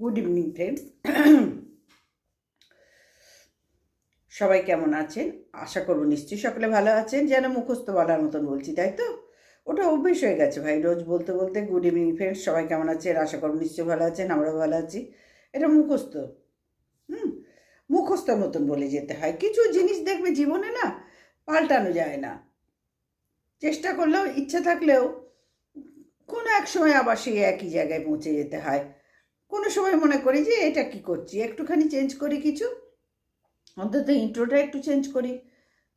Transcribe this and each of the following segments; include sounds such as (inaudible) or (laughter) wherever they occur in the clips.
Good evening friends সবাই কেমন আছেন? আশা করব নিশ্চয়ই সকলে ভালো আছেন। যেন মুখস্থ বলার মতন বলছি, তাই তো? ওটা অভ্যেস হয়ে গেছে ভাই, রোজ বলতে বলতে গুড ইভিনিং ফ্রেন্ডস সবাই কেমন আছেন? আশা করব নিশ্চয়ই ভালো আছেন, আমরাও ভালো আছি। এটা মুখস্থ, হুম? মুখস্থর মতন বলে যেতে হয়। কিছু জিনিস দেখবে জীবনে না পাল্টানো যায় না। চেষ্টা করলেও, ইচ্ছে থাকলেও, কোনো এক সময় আবার সেই একই জায়গায় পৌঁছে যেতে হয়। কোনো সময় মনে করি যে এটা কি করছি? একটুখানি চেঞ্জ করি কিছু, অন্তত ইন্ট্রোটা একটু চেঞ্জ করি,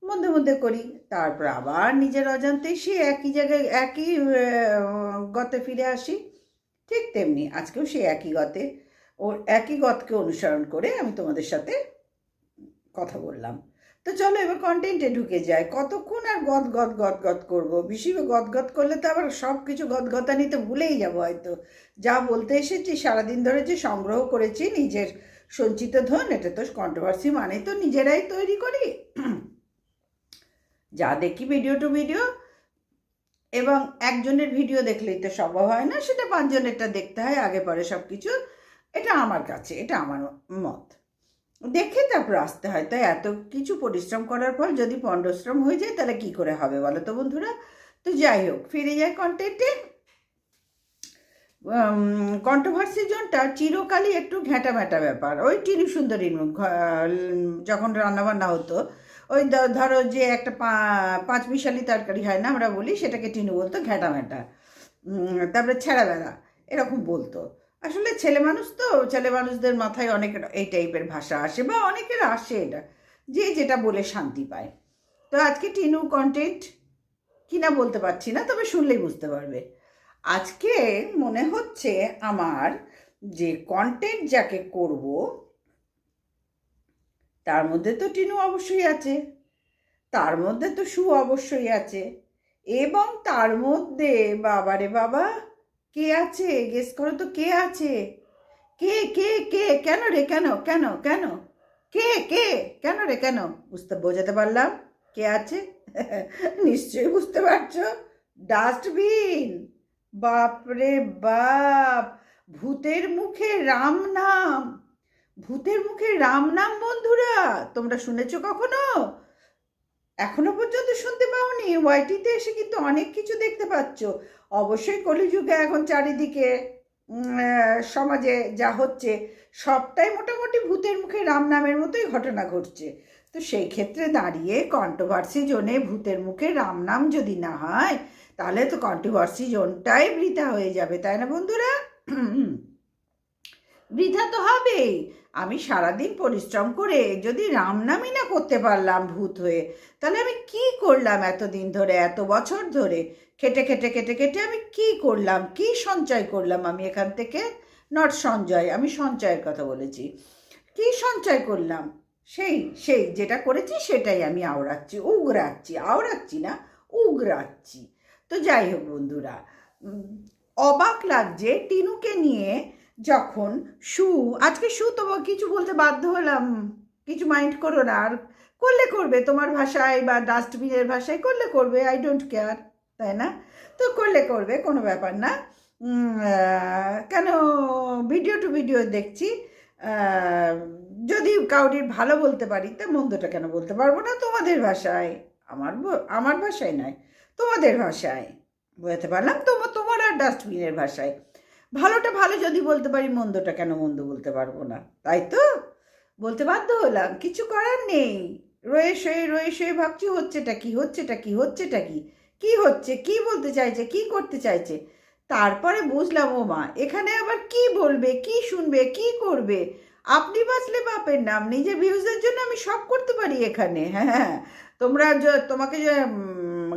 মধ্যে মধ্যে করি, তারপর আবার নিজের অজান্তেই সে একই জায়গায়, একই গতে ফিরে আসি, ঠিক তেমনি আজকেও সে একই গতে ওর একই গতকে অনুসরণ করে আমি তোমাদের সাথে কথা বললাম। তো চলো এবার কন্টেন্টে ঢুকে যায় কতক্ষণ আর গদ গদ গদ গদ করব? বেশি গদ গদ করলে তো আবার সব কিছু গদগদানিতে ভুলেই যাব হয়তো। যা বলতে এসেছি, সারাদিন ধরে যে সংগ্রহ করেছি নিজের সঞ্চিত ধন, এটা তো কন্ট্রোভার্সি মানে তো নিজেরাই তৈরি করি। যা দেখি ভিডিও টু ভিডিও এবং একজনের ভিডিও দেখলেই তো সম্ভব হয় না, সেটা পাঁচজনেরটা দেখতে হয়, আগে পরে সব কিছু এটা আমার কাছে, এটা আমার মত। দেখে তারপর আসতে হয়। তাই এত কিছু পরিশ্রম করার পর যদি পণ্ডশ্রম হয়ে যায়, তাহলে কি করে হবে বলো তো বন্ধুরা? তো যাই হোক, ফিরে যায় কন্টেন্টে কন্ট্রোভার্সি জোনটা চিরকালই একটু ঘ্যাঁটা ম্যাটা ব্যাপার। ওই টিনু সুন্দরীর ঘ- যখন রান্নাবান্না হতো, ওই ধরো যে একটা পাঁচ মিশালি তরকারি হয় না আমরা বলি, সেটাকে টিনু বলতো ঘ্যাঁটা ম্যাটা তারপরে ছেঁড়া বেড়া এরকম বলতো। আসলে ছেলে মানুষ তো, ছেলে মানুষদের মাথায় অনেক এই টাইপের ভাষা আসে বা অনেকের আসে এটা। যে যেটা বলে শান্তি পায়। তো আজকে টিনু কন্টেন্ট কিনা বলতে পারছি না, তবে শুনলেই বুঝতে পারবে। আজকে মনে হচ্ছে আমার যে কন্টেন্ট যাকে করব, তার মধ্যে তো টিনু অবশ্যই আছে, তার মধ্যে তো সু অবশ্যই আছে, এবং তার মধ্যে বাবারে বাবা কে আছে? গেস করো তো কে আছে? কে কে কে? কেন রে, কেন কেন কেন? কে কে? কেন রে, কেন? বুঝতে বোঝাতে পারলাম? কে আছে? (laughs) নিশ্চয়ই বুঝতে পারছ। ডাস্টবিন বাপরে বাপ! ভূতের মুখে রাম নাম! ভূতের মুখে রাম নাম, বন্ধুরা! তোমরা শুনেছো কখনো? এখনও পর্যন্ত শুনতে পাওনি। ওয়াইটিতে এসে কিন্তু অনেক কিছু দেখতে পাচ্ছ। অবশ্যই কলিযুগে এখন চারিদিকে সমাজে যা হচ্ছে, সবটাই মোটামুটি ভূতের মুখে রাম নামের মতোই ঘটনা ঘটছে। তো সেই ক্ষেত্রে দাঁড়িয়ে কন্ট্রোভার্সি জোনে ভূতের মুখে রাম নাম যদি না হয়, তাহলে তো কন্ট্রোভার্সি জোনটাই বৃথা হয়ে যাবে, তাই না বন্ধুরা? বৃথা তো হবেই। আমি সারাদিন পরিশ্রম করে যদি রামনামই না করতে পারলাম ভূত হয়ে, তাহলে আমি কি করলাম এতদিন ধরে, এত বছর ধরে? খেটে খেটে খেটে খেটে আমি কি করলাম? কি সঞ্চয় করলাম আমি এখান থেকে? নট সঞ্চয়, আমি সঞ্চয়ের কথা বলেছি। কি সঞ্চয় করলাম? সেই সেই, যেটা করেছি সেটাই আমি আওড়াচ্ছি উগরাচ্ছি আওড়াচ্ছি না উগরাচ্ছি তো যাই হোক বন্ধুরা অবাক লাগছে টিনুকে নিয়ে যখন সু আজকে সু তো কিছু বলতে বাধ্য হলাম। কিছু মাইন্ড করো না। আর করলে করবে, তোমার ভাষায় বা ডাস্টবিনের ভাষায় করলে করবে আই ডোন্ট কেয়ার তাই না? তো করলে করবে, কোনো ব্যাপার না। কেন ভিডিও টু ভিডিও দেখছি। যদি কাউরির ভালো বলতে পারি, তা মন্দটা কেন বলতে পারব না? তোমাদের ভাষায়। আমার আমার ভাষায় নয়, তোমাদের ভাষায়। বলতে পারলাম? তোমার তোমার আর ডাস্টবিনের ভাষায়। ভালোটা ভালো যদি বলতে পারি, মন্দটা কেন মন্দ বলতে পারব না? তাই তো? বলতে বাধ্য হলাম। কিছু করার নেই। রয়ে শয়ে রয়ে শয়ে ভাবছি, হচ্ছেটা কি হচ্ছেটা কি হচ্ছেটা কি? কি হচ্ছে? কি বলতে চাইছে? কি করতে চাইছে? তারপরে বুঝলাম, ও মা, এখানে আবার কি বলবে? কি শুনবে? কি করবে? আপনি বাঁচলে বাপের নাম, নিজের ভিউজের জন্য আমি সব করতে পারি এখানে। হ্যাঁ তোমরা য- তোমাকে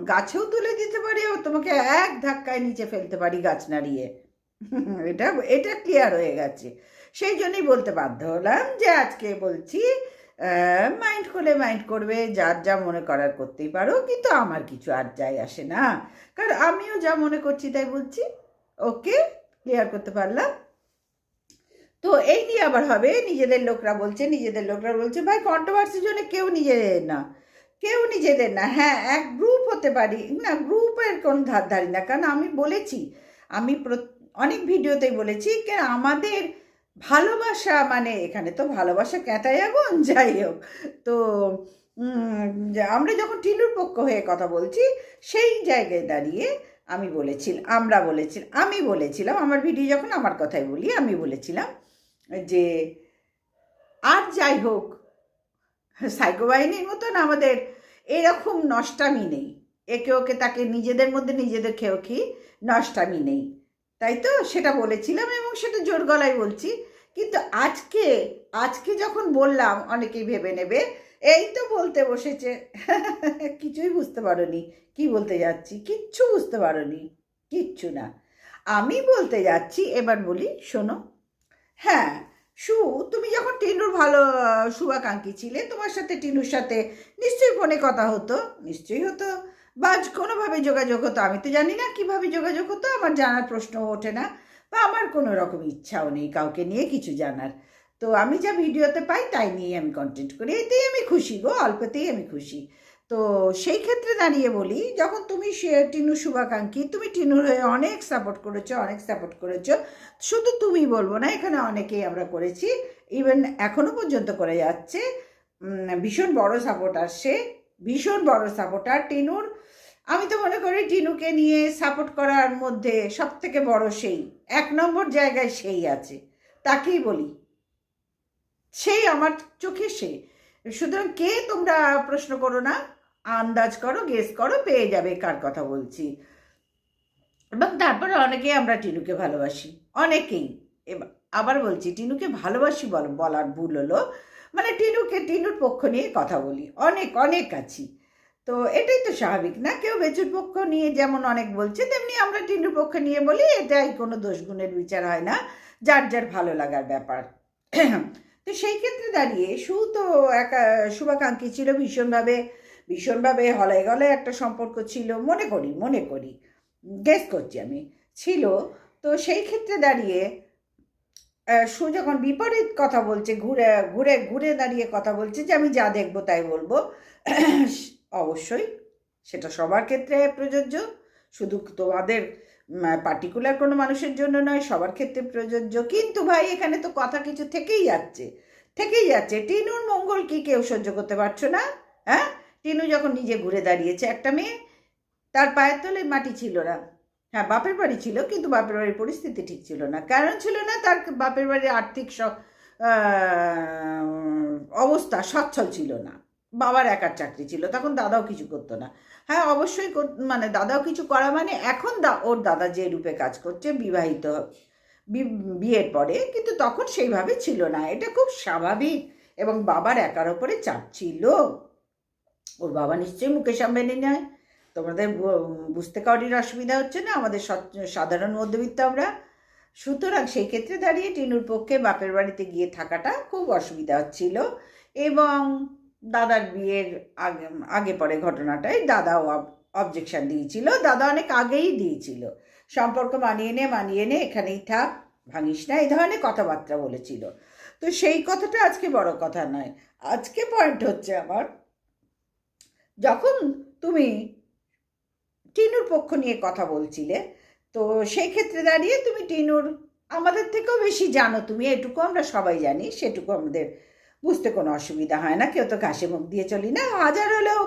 গাছেও তুলে দিতে পারি তোমাকে এক ধাক্কায় নিচে ফেলতে পারি গাছ নাড়িয়ে। (laughs) এটা এটা ক্লিয়ার হয়ে গেছে। সেই জন্যই বলতে বাধ্য হলাম যে আজকে বলছি মাইন্ড করলে মাইন্ড করবে, যার যা মনে করার করতেই পারো, কিন্তু আমার কিছু আর যাই আসে না। কারণ আমিও যা মনে করছি তাই বলছি। ওকে ক্লিয়ার করতে পারলাম? তো এই নিয়ে আবার হবে, নিজেদের লোকরা বলছে, নিজেদের লোকরা বলছে, ভাই কন্ট্রোভার্সির জন্য কেউ নিজেদের না। কেউ নিজেদের না। হ্যাঁ এক গ্রুপ হতে পারি, না গ্রুপের কোন ধার ধারি না। কারণ আমি বলেছি, আমি প্র- অনেক ভিডিওতেই বলেছি কেন আমাদের ভালোবাসা মানে এখানে তো ভালোবাসা ক্যাঁতাই আগুন (laughs) যাই হোক। তো আমরা যখন টিনুর পক্ষ হয়ে কথা বলছি, সেই জায়গায় দাঁড়িয়ে আমি বলেছিলাম, আমরা বলেছিলাম, আমি বলেছিলাম, আমার ভিডিও যখন আমার কথাই বলি, আমি বলেছিলাম যে, আর যাই হোক, সাইকো বাহিনীর মতন আমাদের এরকম নষ্টামি নেই। একে ওকে তাকে নিজেদের মধ্যে নিজেদের খেয়েও কি নষ্টামি নেই। তাই তো? সেটা বলেছিলাম এবং সেটা জোর গলায় বলছি। কিন্তু আজকে আজকে যখন বললাম, অনেকেই ভেবে নেবে, এই তো বলতে বসেছে। (laughs) কিছুই বুঝতে পারোনি। কি বলতে যাচ্ছি? কিচ্ছু বুঝতে পারোনি। কিচ্ছু না। আমি বলতে যাচ্ছি, এবার বলি, শোনো। হ্যাঁ সু, তুমি যখন টিনুর ভালো, শুভাকাঙ্ক্ষী ছিলে, তোমার সাথে টিনুর সাথে নিশ্চয়ই ফোনে কথা হতো। নিশ্চয়ই হতো। বা কোনোভাবে যোগাযোগ হতো, আমি তো জানি না কীভাবে যোগাযোগ হতো, আমার জানার প্রশ্ন ওঠে না, বা আমার কোনো রকম ইচ্ছাও নেই কাউকে নিয়ে কিছু জানার। তো আমি যা ভিডিওতে পাই তাই নিয়ে আমি কন্টেন্ট করি, এতেই আমি খুশি গো, অল্পতেই আমি খুশি। তো সেই ক্ষেত্রে দাঁড়িয়ে বলি, যখন তুমি সে- টিনু শুভাকাঙ্ক্ষী, তুমি টিনুর হয়ে অনেক সাপোর্ট করেছ, অনেক সাপোর্ট করেছ, শুধু তুমি বলব না, এখানে অনেকেই আমরা করেছি ইভেন এখনও পর্যন্ত করে যাচ্ছে ভীষণ বড় সাপোর্ট সে ভীষণ বড় সাপোর্টার টিনুর। আমি তো মনে করি টিনুকে নিয়ে সাপোর্ট করার মধ্যে সব থেকে বড় সেই, এক নম্বর জায়গায় সেই আছে, তাকেই বলি। সেই আমার চোখে সে। সুতরাং কে তোমরা প্রশ্ন করো না, আন্দাজ করো গেস করো, পেয়ে যাবে কার কথা বলছি। এবং তারপরে অনেকেই আমরা টিনুকে ভালোবাসি, অনেকেই। এবার আবার বলছি, টিনুকে ভালোবাসি বল, বলার ভুল হলো মানে টিনুকে, টিনুর পক্ষ নিয়ে কথা বলি। অনেক অনেক আছি। তো এটাই তো স্বাভাবিক, না? কেউ বেচুর পক্ষ নিয়ে যেমন অনেক বলছে, তেমনি আমরা টিনুর পক্ষ নিয়ে বলি, এটাই কোনো দোষ গুণের বিচার হয় না, যার যার ভালো লাগার ব্যাপার। তো সেই ক্ষেত্রে দাঁড়িয়ে সু তো একা, শুভাকাঙ্ক্ষী ছিল ভীষণভাবে ভীষণভাবে হলায় গলায় একটা সম্পর্ক ছিল, মনে করি মনে করি গেস করছি আমি, ছিল। তো সেই ক্ষেত্রে দাঁড়িয়ে সু যখন বিপরীত কথা বলছে, ঘুরে ঘুরে ঘুরে দাঁড়িয়ে কথা বলছে যে, আমি যা দেখব তাই বলব। (clears throat) অবশ্যই, সেটা সবার ক্ষেত্রে প্রযোজ্য। শুধু তোমাদের পার্টিকুলার কোনো মানুষের জন্য নয়, সবার ক্ষেত্রে প্রযোজ্য। কিন্তু ভাই, এখানে তো কথা কিছু থেকেই যাচ্ছে থেকেই যাচ্ছে। টিনুর মঙ্গল কি কেউ সহ্য করতে পারছ না? হ্যাঁ? টিনু যখন নিজে ঘুরে দাঁড়িয়েছে একটা মেয়ে, তার পায়ের তলে মাটি ছিল না। হ্যাঁ বাপের বাড়ি ছিল, কিন্তু বাপের বাড়ির পরিস্থিতি ঠিক ছিল না। কারণ ছিল না তার বাপের বাড়ির আর্থিক অবস্থা সচ্ছল ছিল না। বাবার একার চাকরি ছিল, তখন দাদাও কিছু করতো না। হ্যাঁ অবশ্যই মানে দাদাও কিছু করা মানে এখন দা, ওর দাদা যে রূপে কাজ করছে, বিবাহিত বিয়ের পরে, কিন্তু তখন সেইভাবে ছিল না। এটা খুব স্বাভাবিক এবং বাবার একার ওপরে চাপ ছিল। ওর বাবা নিশ্চয়ই মুকেশ আম্বানি নয়। তোমাদের বুঝতে কাউরির অসুবিধা হচ্ছে না, আমাদের সাধারণ মধ্যবিত্ত আমরা। সুতরাং সেই ক্ষেত্রে দাঁড়িয়ে টিনুর পক্ষে বাপের বাড়িতে গিয়ে থাকাটা খুব অসুবিধা হচ্ছিল এবং দাদার বিয়ের আগে আগে পরে ঘটনাটাই দাদাও অবজেকশন দিয়েছিল। দাদা অনেক আগেই দিয়েছিল। সম্পর্ক মানিয়ে নে মানিয়ে নে, এখানেই থাক, ভাঙিস না, এই ধরনের কথাবার্তা বলেছিল। তো সেই কথাটা আজকে বড় কথা নয়। আজকে পয়েন্ট হচ্ছে আমার, যখন তুমি টিনুর পক্ষ নিয়ে কথা বলছিলে। তো সেই ক্ষেত্রে দাঁড়িয়ে তুমি টিনুর আমাদের থেকেও বেশি জানো। তুমি এটুকু আমরা সবাই জানি, সেটুকু আমাদের বুঝতে কোনো অসুবিধা হয় না। কেউ তো ঘাসে মুখ দিয়ে চলি না। হাজার হলেও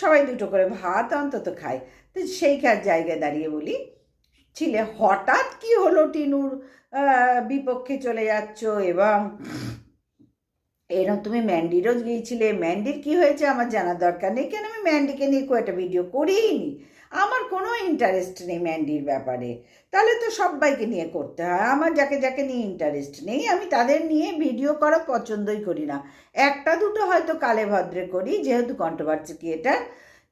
সবাই দুটো করে ভাত অন্তত খায়। তো সেই কার জায়গায় দাঁড়িয়ে বলি, ছিলে হঠাৎ কি হলো টিনুর বিপক্ষে চলে যাচ্ছ এবং এরকম তুমি ম্যান্ডিরও গিয়েছিলে। ম্যান্ডির কি হয়েছে আমার জানার দরকার নেই। কেন আমি ম্যান্ডিকে নিয়ে একটা ভিডিও করিই নি আমার কোনো ইন্টারেস্ট নেই ম্যান্ডির ব্যাপারে। তাহলে তো সবাইকে নিয়ে করতে হয়। আমার যাকে যাকে নিয়ে ইন্টারেস্ট নেই, আমি তাদের নিয়ে ভিডিও করা পছন্দই করি না। একটা দুটো হয়তো কালে ভদ্রে করি, যেহেতু কন্ট্রোভার্সি ক্রিয়েটার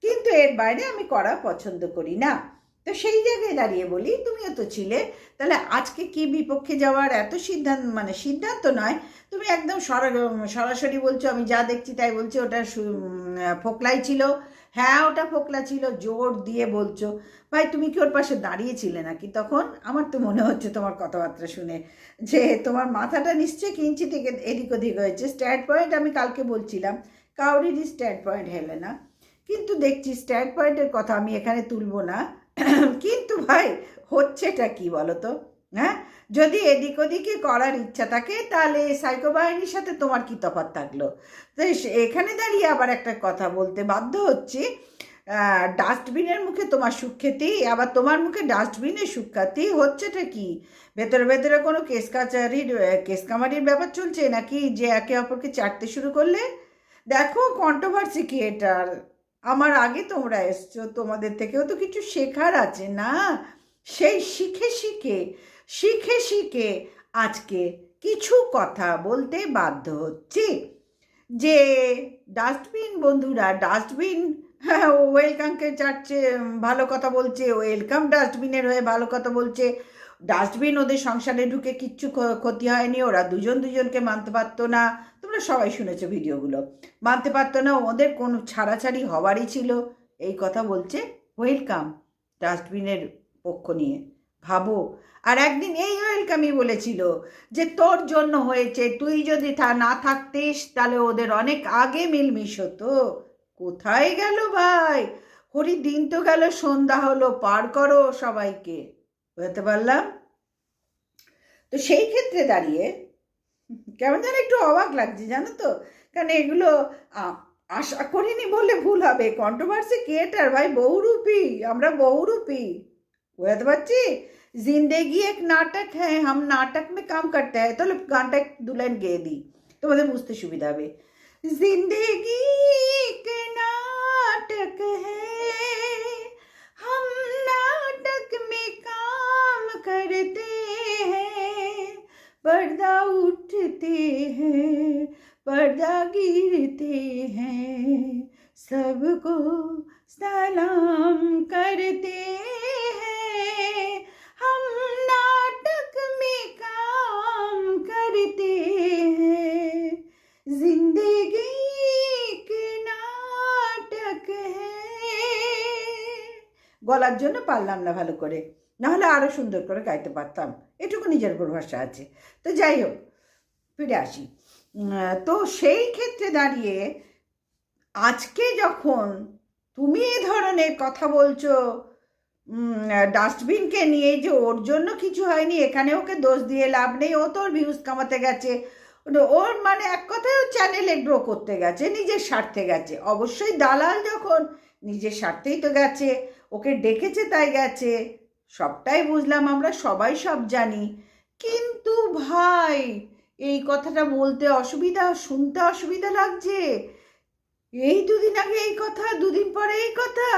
কিন্তু এর বাইরে আমি করা পছন্দ করি না। তো সেই জায়গায় দাঁড়িয়ে বলি, তুমিও তো ছিলে, তাহলে আজকে কি বিপক্ষে যাওয়ার এত সিদ্ধান্ত মানে সিদ্ধান্ত নয়? তুমি একদম সরা- সরাসরি বলছো, আমি যা দেখছি তাই বলছি ওটা ফোকলাই ছিল। হ্যাঁ ওটা ফোকলা ছিল, জোর দিয়ে বলছো। ভাই, তুমি কি ওর পাশে দাঁড়িয়েছিলে নাকি তখন? আমার তো মনে হচ্ছে তোমার কথাবার্তা শুনে। যে তোমার মাথাটা নিশ্চয়ই কিঞ্চি থেকে এদিক ওদিক হয়েছে। স্ট্যান্ড পয়েন্ট আমি কালকে বলছিলাম। কাউরিরই স্ট্যান্ড পয়েন্ট হেলে না। কিন্তু দেখছি স্ট্যান্ড পয়েন্টের কথা আমি এখানে তুলব না। কিন্তু ভাই, হচ্ছেটা কি বলো তো? হ্যাঁ? যদি এদিক ওদিকে করার ইচ্ছা থাকে, তাহলে সাইকো বাহিনীর সাথে তোমার কি তফাৎ থাকল? তো এখানে দাঁড়িয়ে আবার একটা কথা বলতে বাধ্য হচ্ছি। ডাস্টবিনের মুখে তোমার সুখ খেতেই, আবার তোমার মুখে ডাস্টবিনের সুখ খাতেই হচ্ছেটা কি? ভেতরে ভেতরে কোনো কেস কাচারির কেস কামারির ব্যাপার চলছে নাকি যে একে অপরকে চাটতে শুরু করলে? দেখো কন্ট্রোভার্সি কি এটার আমার আগে তোমরা এসছো, তোমাদের থেকেও তো কিছু শেখার আছে না? সেই শিখে শিখে শিখে শিখে আজকে কিছু কথা বলতে বাধ্য হচ্ছি। যে ডাস্টবিন বন্ধুরা, ডাস্টবিন হ্যাঁ ওয়েলকামকে চাটছে ভালো কথা বলছে ওয়েলকাম ডাস্টবিনের হয়ে ভালো কথা বলছে। ডাস্টবিন ওদের সংসারে ঢুকে কিচ্ছু ক্ষতি হয়নি, ওরা দুজন দুজনকে মানতে পারতো না। তোমরা সবাই শুনেছো ভিডিওগুলো। মানতে পারতো না, ওদের কোনো ছাড়াছাড়ি হওয়ারই ছিল। এই কথা বলছে ওয়েলকাম ডাস্টবিনের পক্ষ নিয়ে। ভাবো। আর একদিন এই ওয়েলকামই বলেছিল যে, তোর জন্য হয়েছে, তুই যদি তা না থাকতিস, তাহলে ওদের অনেক আগে মিলমিশ হতো। কোথায় গেল ভাই? হরি, দিন তো গেল, সন্ধ্যা হলো, পার করো সবাইকে। বুঝতে পারলাম? তো সেই ক্ষেত্রে দাঁড়িয়ে, কেমন যেন একটু অবাক লাগছে, জানো তো? কারণ এগুলো আশা করিনি বললে ভুল হবে। কন্ট্রোভার্সি ক্রিয়েটার ভাই, বহুরূপী, আমরা বহুরূপী। বুঝতে পারছি? ज़िंदगी एक नाटक है, हम नाटक में काम करते हैं। तो नाटक दुल्हन गे दी तो मतलब मुस्त सुविधा में ज़िंदगी एक नाटक है, हम नाटक में काम करते हैं। पर्दा उठते हैं, पर्दा गिरते हैं, सबको গলার জন্য পারলাম না ভালো করে। নাহলে আরও সুন্দর করে গাইতে পারতাম। এটুকু নিজের উপর ভরসা আছে। তো যাই হোক, ফিরে আসি। তো সেই ক্ষেত্রে দাঁড়িয়ে আজকে যখন তুমি এ ধরনের কথা বলছো ডাস্টবিনকে নিয়ে যে ওর জন্য কিছু হয়নি, এখানে ওকে দোষ দিয়ে লাভ নেই, ও তোর ভিউজ কামাতে গেছে। ওর মানে এক কথায় চ্যানেলে গ্রো করতে গেছে, নিজের স্বার্থে গেছে। অবশ্যই দালাল যখন নিজের স্বার্থেই তো গেছে। ওকে ডেকেছে তাই গেছে। সবটাই বুঝলাম আমরা, সবাই সব জানি। কিন্তু ভাই, এই কথাটা বলতে অসুবিধা, শুনতে অসুবিধা লাগছে। এই দুদিন আগে এই কথা, দুদিন পরে এই কথা।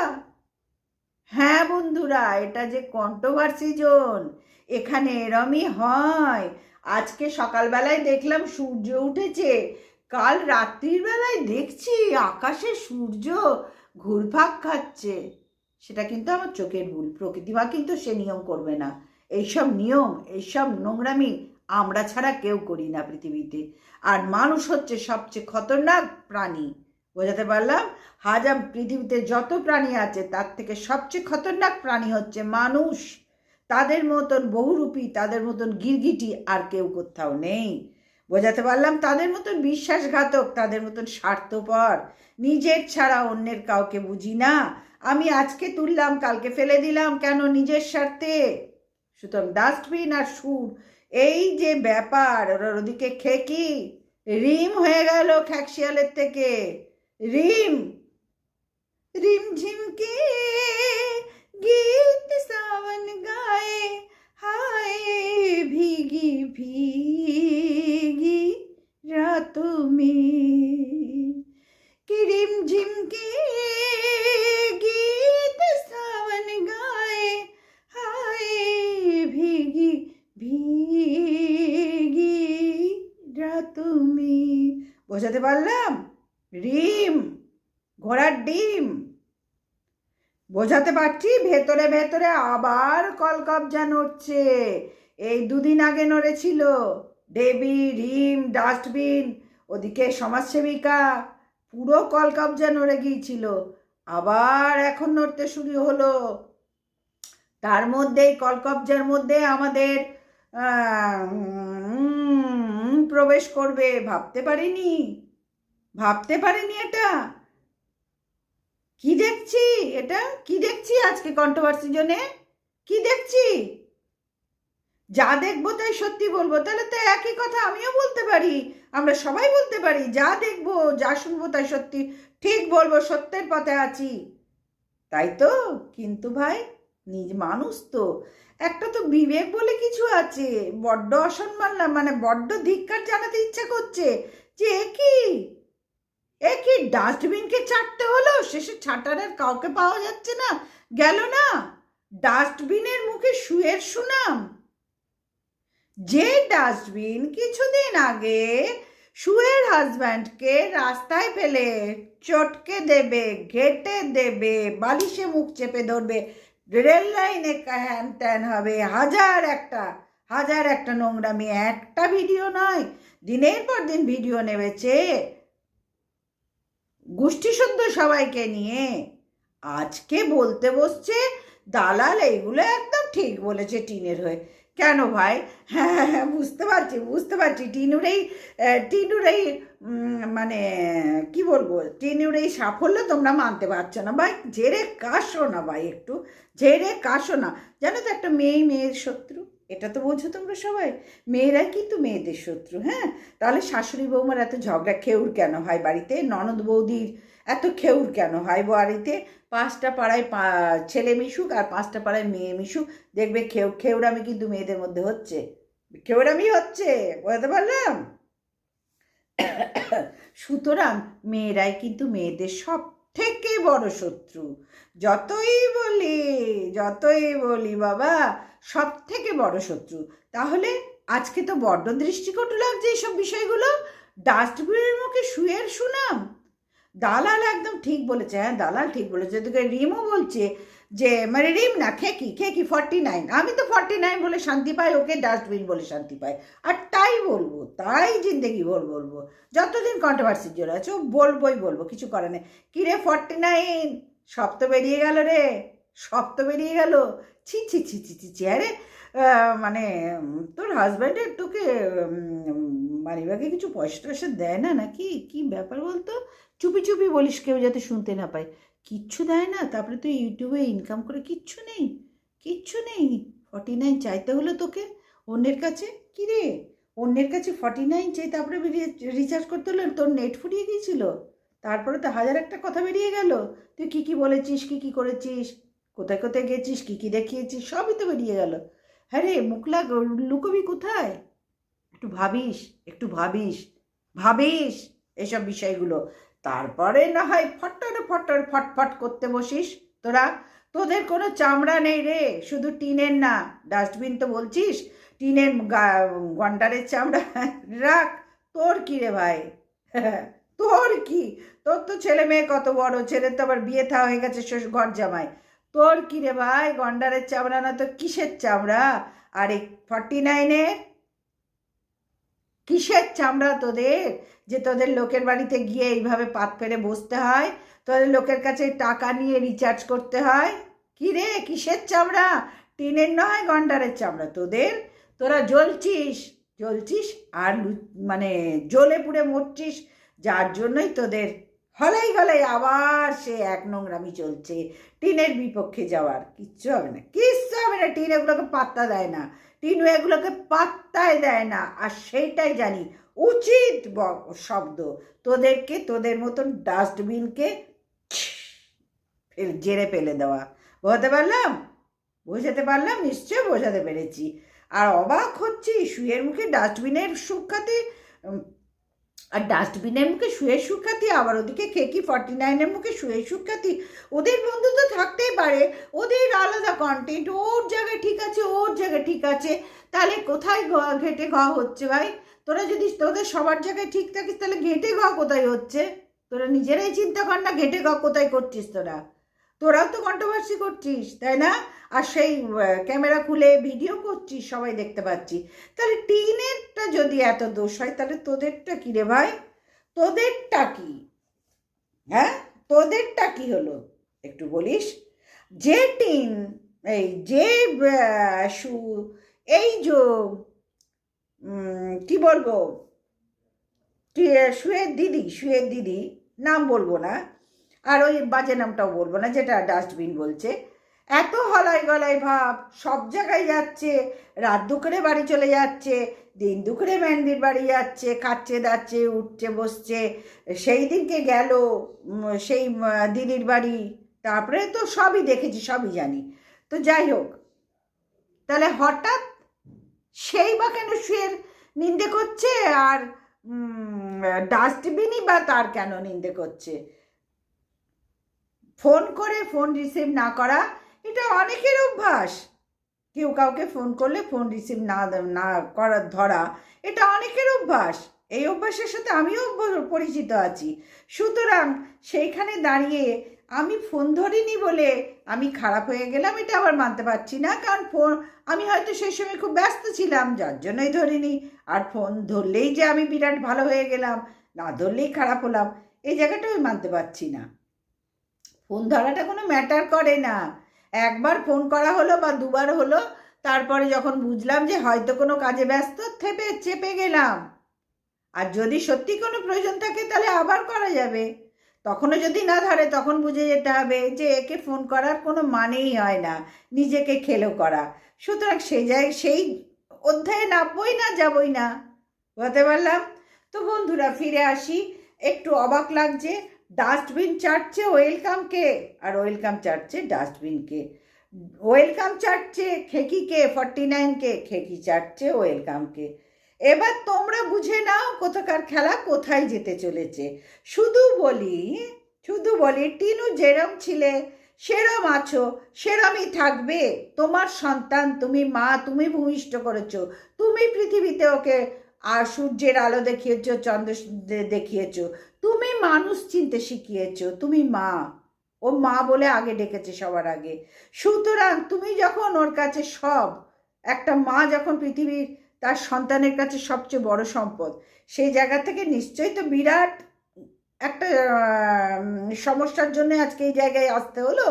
হ্যাঁ বন্ধুরা, এটা যে কন্ট্রোভার্সি জোন এখানে এরমই হয়। আজকে সকালবেলায় দেখলাম সূর্য উঠেছে। কাল রাত্রির বেলায় দেখছি আকাশে সূর্য ঘুরপাক খাচ্ছে। সেটা কিন্তু আমার চোখের ভুল, প্রকৃতি মা কিন্তু সে নিয়ম করবে না। এইসব নিয়ম, এইসব নোংরামি আমরা ছাড়া কেউ করি না পৃথিবীতে। আর মানুষ হচ্ছে সবচেয়ে খতরনাক প্রাণী। বোঝাতে পারলাম? হাজার পৃথিবীতে যত প্রাণী আছে, তার থেকে সবচেয়ে খতরনাক প্রাণী হচ্ছে মানুষ। তাদের মতন বহুরূপী, তাদের মতন গিরগিটি আর কেউ কোথাও নেই। বোঝাতে পারলাম? তাদের মতন বিশ্বাসঘাতক, তাদের মতন স্বার্থপর। নিজের ছাড়া অন্যের কাউকে বুঝি না। আমি আজকে তুললাম, কালকে ফেলে দিলাম, কেন নিজের স্বার্থে? সুতরাং ডাস্টবিন আর সুর, এই যে ব্যাপার, ওরা ওদিকে খেকি রিম হয়ে গেল খ্যাকশিয়ালের থেকে। রিম রিম ঝিমকে গীত সাবন গায়ে, হায় ভিগি ভি বোঝাতে পারছি, ভেতরে ভেতরে আবার কলকবজা নড়ছে এই দুদিন আগে নড়েছিল, দেবী, রিম, ডাস্টবিন, ওদিকে সমাজসেবিকা, পুরো কলকবজা নড়ে গিয়েছিল। আবার এখন নড়তে শুরু হলো। তার মধ্যেই কলকবজার মধ্যে আমাদের প্রবেশ করবে। ভাবতে পারিনি। ভাবতে পারিনি এটা। কি দেখছি? এটা কি দেখছি আজকে কন্ট্রোভার্সি জন্যে কি দেখছি? যা দেখব তাই সত্যি বলব। তাহলে তো একই কথা, আমিও বলতে পারি। আমরা সবাই বলতে পারি, যা দেখব, যা শুনব তাই সত্যি। ঠিক বলব, সত্যের পথে আছি। তাই তো? কিন্তু ভাই, নিজ মানুষ তো। একটা তো বিবেক বলে কিছু আছে। বড্ড অসম্মান মানে বড্ড ধিক্কার জানাতে ইচ্ছা করছে। যে কি? এ কি ডাস্টবিনকে ছাড়তে হলো? শেষে ছাটার আর কাউকে পাওয়া যাচ্ছে না। গেল না। ডাস্টবিনের মুখে শুয়ের সুনাম। যে ডাস্টবিন কিছুদিন আগে শুয়ের হাজব্যান্ডকে রাস্তায় ফেলে চটকে দেবে, ঘেটে দেবে, বালিশে মুখ চেপে ধরবে, রেল লাইনে হ্যান ত্যান হবে, হাজার একটা হাজার একটা নোংরামি। একটা ভিডিও নয়, দিনের পর দিন ভিডিও নেমেছে। গোষ্ঠীশুদ্ধ সবাইকে নিয়ে আজকে বলতে বসছে দালাল এইগুলো একদম ঠিক বলেছে টিনের হয়ে। কেন ভাই? হ্যাঁ হ্যাঁ, হ্যাঁ বুঝতে পারছি বুঝতে পারছি। টিনুর এই আহ, টিনুর এই মানে কি বলব? টিনুর এই সাফল্য তোমরা মানতে পারছ না। ভাই জেরে কাশো না ভাই একটু জেরে কাশো না। জানো তো একটা মেয়ে মেয়ের শত্রু? এটা তো বোঝো তোমরা সবাই। মেয়েরাই কিন্তু মেয়েদের শত্রু হ্যাঁ? তাহলে শাশুড়ি বৌমার এত ঝগড়া খেউর কেন? হয় বাড়িতে ননদ বৌদির এত খেউর কেন? হয় বাড়িতে পাঁচটা পাড়ায় ছেলে মিশুক আর পাঁচটা পাড়ায় মেয়ে মিশুক। দেখবে খেউ, খেউরামি কিন্তু মেয়েদের মধ্যে হচ্ছে। খেউরামি হচ্ছে, বুঝতে পারলাম? সুতরাং মেয়েরাই কিন্তু মেয়েদের সব থেকে বড় শত্রু। যতই বলি যতই বলি বাবা সব থেকে বড় শত্রু। তাহলে আজকে তো বড্ড দৃষ্টিকটু লাগছে এইসব বিষয়গুলো। ডাস্টবিনের মুখে শুয়ের সুনাম। দালাল একদম ঠিক বলেছে হ্যাঁ দালাল ঠিক বলেছে। তোকে রিমও বলছে যে মানে রিম না, খেকি খেকি ফর্টি নাইন আমি তো ফর্টি নাইন বলে শান্তি পাই, ওকে ডাস্টবিন বলে শান্তি পাই। আর তাই বলব, তাই জিন্দেগি বল বলব। যতদিন কন্ট্রোভার্সি জোর আছে, ও বলবোই বলব, কিছু করে নেই। কিরে ফর্টি নাইন সব তো বেরিয়ে গেল রে। সব তো বেরিয়ে গেল। ছি ছি ছি ছি ছি ছি। আরে মানে তোর হাজব্যান্ডের তোকে মানিব্যাগে কিছু পয়সা টয়সা দেয় না নাকি? কি ব্যাপার বলতো? চুপি চুপি বলিস কেউ যাতে শুনতে না পায়। কিচ্ছু দেয় না, তারপরে তুই ইউটিউবে ইনকাম করে কিচ্ছু নেই কিচ্ছু নেই। ফর্টি নাইন চাইতে হলো তোকে, অন্যের কাছে? কি রে? অন্যের কাছে ফর্টি নাইন চাই তারপরে রিচার্জ করতে হলো, তোর নেট ফুরিয়ে গিয়েছিল। তারপরে তো হাজার একটা কথা বেরিয়ে গেল। তুই কী কী বলেছিস, কী কী করেছিস? কোথায় কোথায় গেছিস? কী কী দেখিয়েছিস? সবই তো বেরিয়ে গেল। হ্যাঁ রে, মুখলা, লুকবি কোথায়? একটু ভাবিস একটু ভাবিস ভাবিস এসব বিষয়গুলো। তারপরে না হয় ফট্টর ফট্টর, ফটফট করতে বসিস। তোরা, তোদের কোনো চামড়া নেই রে, শুধু টিনের না। ডাস্টবিন তো বলছিস, টিনের গন্ডারের চামড়া। (laughs) রাখ, তোর কি রে ভাই? (laughs) তোর কি? তোর তো ছেলে মেয়ে কত বড়, ছেলের তো আবার বিয়ে থা হয়ে গেছে ঘর জামাই। তোর কি রে ভাই? গন্ডারের চামড়া না তো কিসের চামড়া? আর ফর্টি নাইনের? কিসের চামড়া তোদের? যে তোদের লোকের বাড়িতে গিয়ে এইভাবে পাত পেরে বসতে হয়, তোদের লোকের কাছে টাকা নিয়ে রিচার্জ করতে হয়? কি রে, কিসের চামড়া? টিনের নয়, গন্ডারের চামড়া তোদের? তোরা জ্বলছিস জ্বলছিস আর মানে জ্বলে পুড়ে মরছিস, যার জন্যই তোদের হলাই গলাই আবার সে এক নোংরামি চলছে। টিনের বিপক্ষে যাওয়ার। কিচ্ছু হবে না। কিচ্ছু হবে না। টিন এগুলোকে পাত্তা দেয় না। টিনু এগুলোকে পাত্তাই দেয় না। আর সেইটাই জানি উচিত শব্দ। তোদেরকে, তোদের মতন ডাস্টবিনকে জেরে ফেলে দেওয়া। বোঝাতে পারলাম? বোঝাতে পারলাম? নিশ্চয় বোঝাতে পেরেছি। আর অবাক হচ্ছি, শুয়ের মুখে ডাস্টবিনের সুখ্যাতি আর ডাস্টবিনের মুখে শুয়ে সুখ্যাতি, আবার ওদিকে খেকি ফর্টি নাইনের মুখে শুয়ে সুখ্যাতি। ওদের বন্ধু তো থাকতেই পারে। ওদের আলাদা কন্টেন্ট ওর জায়গায় ঠিক আছে, ওর জায়গায় ঠিক আছে। তাহলে কোথায় ঘেটে ঘ হচ্ছে ভাই? তোরা যদি তোদের সবার জায়গায় ঠিক থাকিস, তাহলে ঘেটে ঘ কোথায় হচ্ছে? তোরা নিজেরাই চিন্তা কর না, ঘেটে ঘ কোথায় করছিস তোরা? তোরাও তো কন্ট্রোভার্সি করছিস, তাই না? আর সেই ক্যামেরা খুলে ভিডিও করছিস, সবাই দেখতে পাচ্ছি। তাহলে টিনেরটা যদি এত দোষ হয়, তাহলে তোদেরটা কী রে ভাই? তোদেরটা কি? হ্যাঁ? তোদেরটা কি হলো? একটু বলিস। যে টিন, এই যে শু, এই যে কি বলব? শুয়ের দিদি শুয়ের দিদি, নাম বলব না। আর ওই বাজে নামটাও বলব না, যেটা ডাস্টবিন বলছে। এত হলাই গলাই ভাব, সব জায়গায় যাচ্ছে, রাত দুপুরে বাড়ি চলে যাচ্ছে, দিন দুপুরে মেহেন্দির বাড়ি যাচ্ছে, খাচ্ছে, দাচ্ছে, উঠছে, বসছে, সেই দিনকে গেল সেই দিদির বাড়ি, তারপরে তো সবই দেখেছি, সবই জানি। তো যাই হোক, তাহলে হঠাৎ সেই বা কেন শুয়ের নিন্দে করছে আর ডাস্টবিনই বা তার কেন নিন্দে করছে? ফোন করে ফোন রিসিভ না করা, এটা অনেকের অভ্যাস। কেউ কাউকে ফোন করলে ফোন রিসিভ না না করা ধরা, এটা অনেকের অভ্যাস। এই অভ্যাসের সাথে আমিও পরিচিত আছি। সুতরাং সেইখানে দাঁড়িয়ে আমি ফোন ধরিনি বলে আমি খারাপ হয়ে গেলাম, এটা আবার মানতে পারছি না, কারণ ফোন আমি হয়তো সেই সময় খুব ব্যস্ত ছিলাম, যার জন্যই ধরিনি। আর ফোন ধরলেই যে আমি বিরাট ভালো হয়ে গেলাম, না ধরলেই খারাপ হলাম, এই জায়গাটা আমি মানতে পারছি না। ফোন ধরাটা কোনো ম্যাটার করে না। একবার ফোন করা হলো বা দুবার হলো, তারপরে যখন বুঝলাম যে হয়তো কোনো কাজে ব্যস্ত, থেপে, চেপে গেলাম। আর যদি সত্যি কোনো প্রয়োজন থাকে তাহলে আবার করা যাবে। তখনও যদি না ধরে, তখন বুঝে যেতে হবে যে একে ফোন করার কোনো মানেই হয় না, নিজেকে খেলো করা। সুতরাং সেই জায়গায় সেই অধ্যায়ে নামবই না, যাবই না। বুঝতে পারলাম? তো বন্ধুরা, ফিরে আসি। একটু অবাক লাগছে ডাস্টবিন চাটছে ওয়েলকামকে, আর ওয়েলকাম চাটছে ডাস্টবিনকে। ওয়েলকাম চাটছে খেকিকে, ফর্টি নাইনকে, খেকি চাটছে ওয়েলকামকে। এবার তোমরা বুঝে নাও কোথাকার খেলা, কোথায় যেতে চলেছে। শুধু বলি শুধু বলি, টিনু যেরম ছিলে, সেরম আছো, সেরমই থাকবে। তোমার সন্তান, তুমি মা, তুমি ভূমিষ্ঠ করেছ, তুমি পৃথিবীতে ওকে আর সূর্যের আলো দেখিয়েছো, চন্দ্র দেখিয়েছো। তুমি মানুষ চিনতে শিখিয়েছো, তুমি মা। ও মা বলে আগে ডেকেছে সবার আগে। সুতরাং তুমি যখন ওর কাছে সব, একটা মা যখন পৃথিবীর তার সন্তানের কাছে সবচেয়ে বড় সম্পদ, সেই জায়গা থেকে নিশ্চয়ই তো বিরাট একটা সমস্যার জন্য আজকে এই জায়গায় আসতে হলো।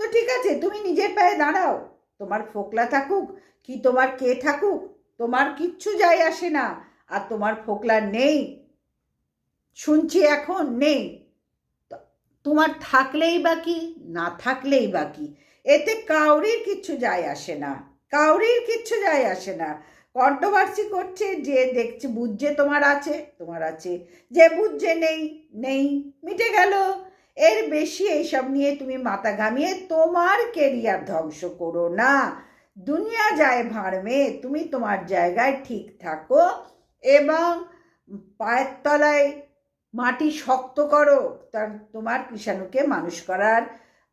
তো ঠিক আছে, তুমি নিজের পায়ে দাঁড়াও। তোমার ফোকলা থাকুক, কি তোমার কে থাকুক তোমার কিচ্ছু যায় আসে না, আর তোমার ফোকলা নেই। শুনছি এখন নেই। তোমার থাকলেই বা কি, না থাকলেই বা কি? এতে কাউরির কিচ্ছু যায় আসে না, কাউরির কিচ্ছু যায় আসে না। কন্ট্রোভার্সি করছে যে দেখছে বুঝছে তোমার আছে তোমার আছে। যে বুঝছে নেই নেই, মিটে গেল। এর বেশি এইসব নিয়ে তুমি মাথা ঘামিয়ে তোমার কেরিয়ার ধ্বংস করো না। দুনিয়া যায় ভাড়মে তুমি তোমার জায়গায় ঠিক থাকো এবং পায়ের তলায় মাটি শক্ত করো। তার, তোমার কৃষাণুকে মানুষ করার,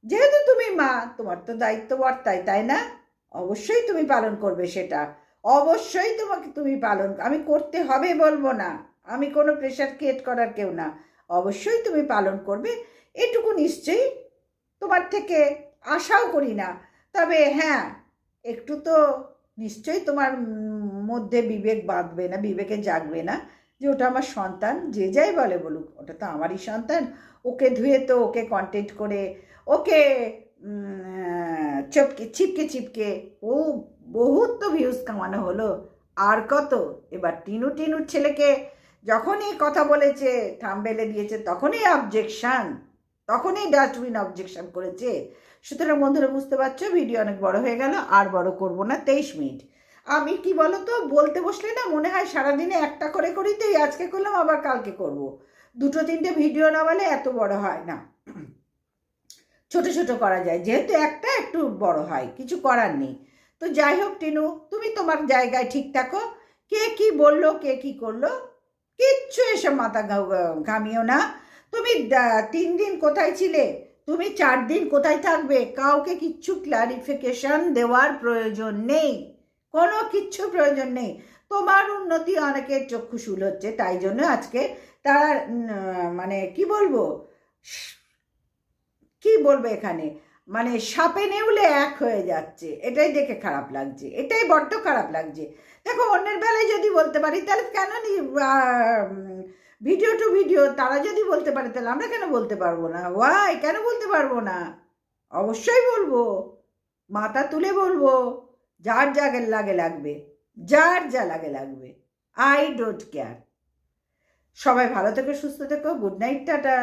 যেহেতু তুমি মা, তোমার তো দায়িত্ব বর্তায় তাই না? অবশ্যই তুমি পালন করবে সেটা। অবশ্যই তোমাকে তুমি পালন, আমি করতে হবে বলব না। আমি কোনো প্রেশার ক্রিয়েট করার কেউ না। অবশ্যই তুমি পালন করবে। এটুকু নিশ্চয়ই তোমার থেকে আশাও করি না। তবে হ্যাঁ একটু তো নিশ্চয়ই তোমার মধ্যে বিবেক বাঁধবে না, বিবেকে জাগবে না যে ওটা আমার সন্তান, যে যাই বলে বলুক, ওটা তো আমারই সন্তান। ওকে ধুয়ে তো ওকে কন্টেন্ট করে, ওকে চপকে, ছিপকে ছিপকে, ও বহুত তো ভিউজ কামানো হলো। আর কত? এবার টিনু, টিনুর ছেলেকে যখনই কথা বলেছে, থামবেলে দিয়েছে, তখনই অবজেকশন তখনই ডাস্টবিন অবজেকশন করেছে। সুতরাং বন্ধুরা বুঝতে পারছ ভিডিও অনেক বড় হয়ে গেল, আর বড় করব না, তেইশ মিনিট। আমি কি বলো তো বলতে বসলে না মনে হয় সারাদিনে একটা করে করি, তো আজকে করলাম, আবার কালকে করব। দুটো তিনটে ভিডিও না বলে এত বড় হয় না। ছোট ছোট করা যায়, যেহেতু একটা একটু বড় হয়, কিছু করার নেই। তো যাই হোক, টিনু, তুমি তোমার জায়গায় ঠিক থাকো। কে কি বলল, কে কি করল, কিচ্ছু এসব মাথা ঘামিও না। তুমি তিন দিন কোথায় ছিলে? তুমি চার দিন কোথায় থাকবে? কাউকে কিচ্ছু ক্লারিফিকেশন দেওয়ার প্রয়োজন নেই। কোনো কিচ্ছু প্রয়োজন নেই। তোমার উন্নতি অনেকের চক্ষু শুল হচ্ছে, তাই জন্য আজকে তার মানে কি বলব? কি বলব এখানে? মানে সাপে নেউলে এক হয়ে যাচ্ছে। এটাই দেখে খারাপ লাগছে। এটাই বড্ড খারাপ লাগছে। দেখো, অন্যের বেলায় যদি বলতে পারি, তাহলে কেন ভিডিও টু ভিডিও তারা যদি বলতে পারে, তাহলে আমরা কেন বলতে পারব না? ওয়াই কেন বলতে পারব না? অবশ্যই বলব। মাথা তুলে বলব, যার যা লাগে লাগবে, যার যা লাগে লাগবে। আই ডোন্ট কেয়ার সবাই ভালো থেকো, সুস্থ থেকো গুড নাইট টাটা।